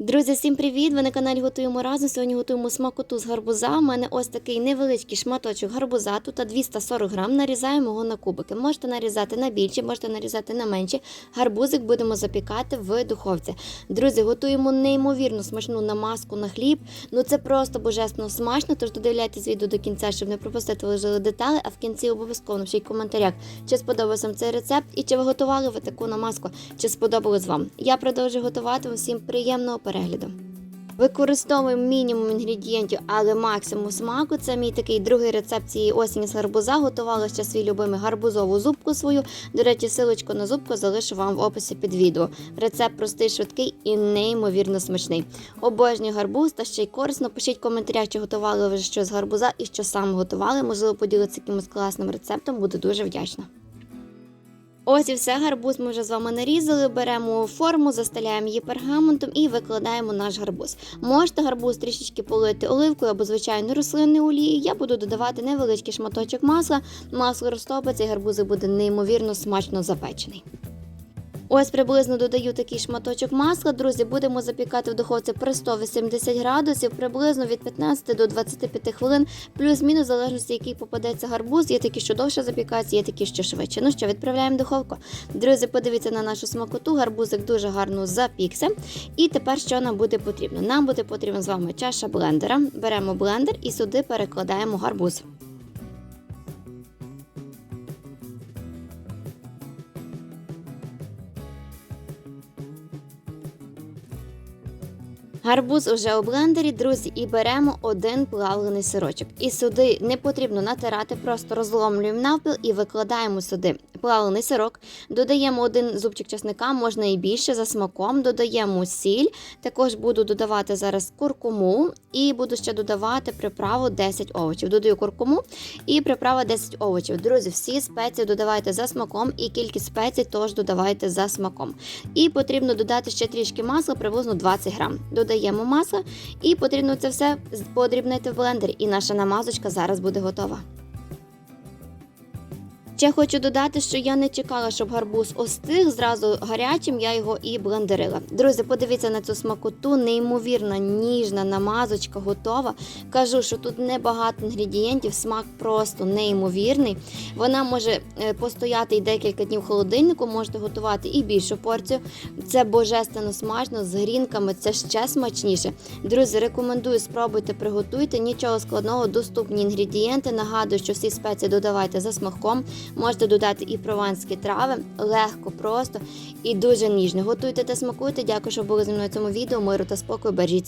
Друзі, всім привіт! Ви на каналі Готуємо разом. Сьогодні готуємо смакоту з гарбуза. У мене ось такий невеличкий шматочок гарбуза. Тут 240 грам. Нарізаємо його на кубики. Можете нарізати на більші, можете нарізати на менші. Гарбузик будемо запікати в духовці. Друзі, готуємо неймовірно смачну намазку на хліб. Ну це просто божественно смачно. Тож додивляйтесь відео до кінця, щоб не пропустити лежали деталі. А в кінці обов'язково напишіть в коментарях, чи сподобався вам цей рецепт і чи ви готували ви таку намазку, чи сподобалось вам. Я продовжую готувати. Усім приємного перегляду. Використовуємо мінімум інгредієнтів, але максимум смаку. Це мій такий другий рецепт цієї осені з гарбуза. Готувала ще свій любимий гарбузову зубку свою. До речі, силочку на зубку залишу вам в описі під відео. Рецепт простий, швидкий і неймовірно смачний. Обожнюю гарбуз та ще й корисно. Пишіть в коментарях, чи готували ви щось з гарбуза і що саме готували. Можливо, поділитися якимось класним рецептом. Буду дуже вдячна. Ось і все, гарбуз ми вже з вами нарізали. Беремо форму, застеляємо її пергаментом і викладаємо наш гарбуз. Можете гарбуз трішечки полити оливкою або звичайно рослинною олією. Я буду додавати невеличкий шматочок масла. Масло розтопиться, і гарбузик буде неймовірно смачно запечений. Ось приблизно додаю такий шматочок масла. Друзі, будемо запікати в духовці при 180 градусів, приблизно від 15 до 25 хвилин, плюс-мінус, в залежності, який попадеться гарбуз. Є такі, що довше запікаються, є такі, що швидше. Ну що, відправляємо в духовку. Друзі, подивіться на нашу смакоту. Гарбузик дуже гарно запікся. І тепер що нам буде потрібно? Нам буде потрібна з вами чаша блендера. Беремо блендер і сюди перекладаємо гарбуз. Гарбуз уже у блендері, друзі, і беремо один плавлений сирочок. І сюди не потрібно натирати, просто розломлюємо навпіл і викладаємо сюди плавлений сирок. Додаємо один зубчик чесника, можна і більше за смаком. Додаємо сіль. Також буду додавати зараз куркуму і буду ще додавати приправу 10 овочів. Додаю куркуму і приправа 10 овочів. Друзі, всі спеції додавайте за смаком, і кількість спецій теж додавайте за смаком. І потрібно додати ще трішки масла, приблизно 20 грам. Додаємо масло і потрібно це все подрібнити в блендері. І наша намазочка зараз буде готова. Ще хочу додати, що я не чекала, щоб гарбуз остиг зразу гарячим, я його і блендерила. Друзі, подивіться на цю смакоту, неймовірна ніжна намазочка готова. Кажу, що тут небагато інгредієнтів, смак просто неймовірний. Вона може е, постояти і декілька днів в холодильнику, можете готувати і більшу порцію. Це божественно смачно з грінками, це ще смачніше. Друзі, рекомендую спробуйте, приготуйте. Нічого складного, доступні інгредієнти. Нагадую, що всі спеції додавайте за смаком. Можете додати і прованські трави, легко, просто і дуже ніжно. Готуйте та смакуйте. Дякую, що були зі мною в цьому відео. Миру та спокою. Бережіть